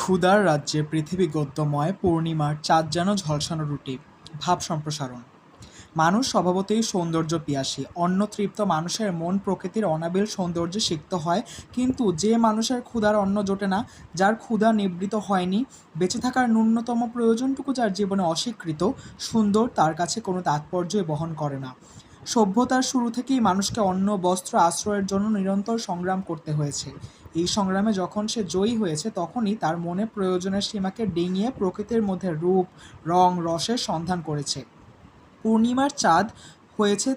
ক্ষুধার রাজ্যে পৃথিবী গদ্যময় পূর্ণিমার চাঁদ যেন ঝলসানো রুটি, ভাব সম্প্রসারণ। মানুষ স্বভাবতই সৌন্দর্য পিয়াসী অন্নতৃপ্ত মানুষের মন প্রকৃতির অনাবিল সৌন্দর্যে সিক্ত হয়, কিন্তু যে মানুষের ক্ষুধার অন্ন জোটে না, যার ক্ষুধা নিবৃত হয়নি, বেঁচে থাকার ন্যূনতম প্রয়োজনটুকু যার জীবনে অস্বীকৃত, সুন্দর তার কাছে কোনো তাৎপর্যই বহন করে না। সভ্যতার শুরু থেকেই মানুষকে অন্য বস্ত্র, আশ্রয়ের জন্য নিরন্তর সংগ্রাম করতে হয়েছে। এই সংগ্রামে যখন সে জয়ী হয়েছে, তখনই তার মনে প্রয়োজনের সীমাকে ডিঙিয়ে প্রকৃতির মধ্যে রূপ, রং, রসের সন্ধান করেছে। পূর্ণিমার চাঁদ হয়েছে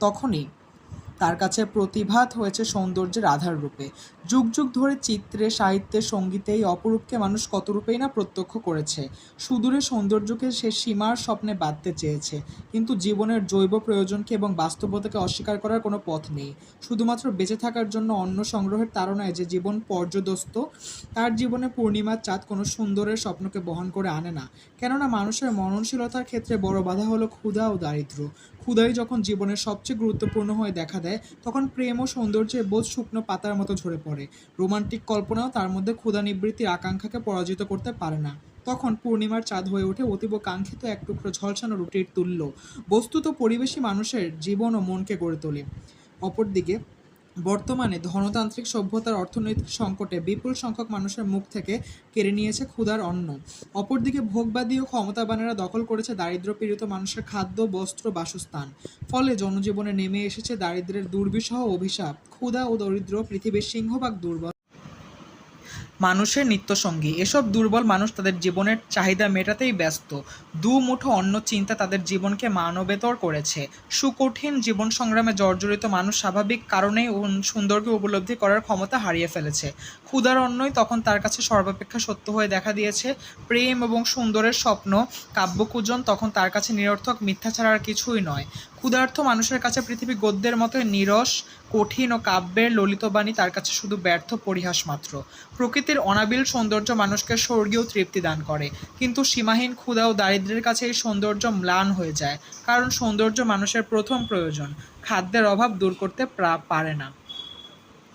তখনই। তার কাছে প্রতিভাত হয়েছে সৌন্দর্যের আধার রূপে। যুগ যুগ ধরে চিত্রে, সাহিত্যে সঙ্গীতে এই অপরূপকে মানুষ কত রূপেই না প্রত্যক্ষ করেছে। সুদূরে সৌন্দর্যকে সে সীমার স্বপ্নে বাঁধতে চেয়েছে। কিন্তু জীবনের জৈব প্রয়োজনকে এবং বাস্তবতাকে অস্বীকার করার কোনো পথ নেই। শুধুমাত্র বেঁচে থাকার জন্য অন্য সংগ্রহের তাড়নায় যে জীবন পর্যদস্ত, তার জীবনে পূর্ণিমার চাঁদ কোনো সুন্দরের স্বপ্নকে বহন করে আনে না। কেননা মানুষের মননশীলতার ক্ষেত্রে বড় বাধা হলো ক্ষুধা ও দারিদ্র্য। ক্ষুধাই যখন জীবনের সবচেয়ে গুরুত্বপূর্ণ হয়ে দেখা দেয় তখন প্রেম ও সৌন্দর্যের বোধ শুকনো পাতার মতো ঝরে পড়ে। রোমান্টিক কল্পনাও তার মধ্যে ক্ষুধা নিবৃত্তির আকাঙ্ক্ষাকে পরাজিত করতে পারে না। তখন পূর্ণিমার চাঁদ হয়ে ওঠে অতীব কাঙ্ক্ষিত এক টুকরো ঝলসানো রুটির তুল্য। বস্তুত পরিবেশী মানুষের জীবন ও মনকে গড়ে তোলে। অপরদিকে বর্তমানে ধনতান্ত্রিক সভ্যতার অর্থনৈতিক সংকটে বিপুল সংখ্যক মানুষের মুখ থেকে কেড়ে নিয়েছে ক্ষুধার অন্ন। অপরদিকে ভোগবাদী ও ক্ষমতাবানেরা দখল করেছে দারিদ্র পীড়িত মানুষের খাদ্য, বস্ত্র, বাসস্থান। ফলে জনজীবনে নেমে এসেছে দারিদ্রের দুর্বিষহ অভিশাপ। ক্ষুধা ও দরিদ্র পৃথিবীর সিংহভাগ দুর্বল। মানুষের নিত্যসঙ্গী। এসব দুর্বল মানুষ তাদের জীবনের চাহিদা মেটাতেই ব্যস্ত। দু মুঠো অন্য চিন্তা তাদের জীবনকে মানবেতর করেছে। সুকঠিন জীবন সংগ্রামে জর্জরিত মানুষ স্বাভাবিক কারণেই সুন্দরকে উপলব্ধি করার ক্ষমতা হারিয়ে ফেলেছে। ক্ষুধার অন্নই তখন তার কাছে সর্বাপেক্ষা সত্য হয়ে দেখা দিয়েছে। প্রেম এবং সুন্দরের স্বপ্ন, কাব্যকুজন তখন তার কাছে নিরর্থক, মিথ্যা ছাড়া আর কিছুই নয়। ক্ষুধার্থ মানুষের কাছে পৃথিবী গদ্যের মতো নিরস, কঠিন ও কাব্যের ললিত বাণী তার কাছে শুধু ব্যর্থ পরিহাস মাত্র। প্রকৃতির অনাবিল সৌন্দর্য মানুষকে স্বর্গীয় তৃপ্তি দান করে। কিন্তু সীমাহীন ক্ষুধা ও দারিদ্রের কাছে এই সৌন্দর্য ম্লান হয়ে যায়। কারণ সৌন্দর্য মানুষের প্রথম প্রয়োজন। খাদ্যের অভাব দূর করতে প্রা- না।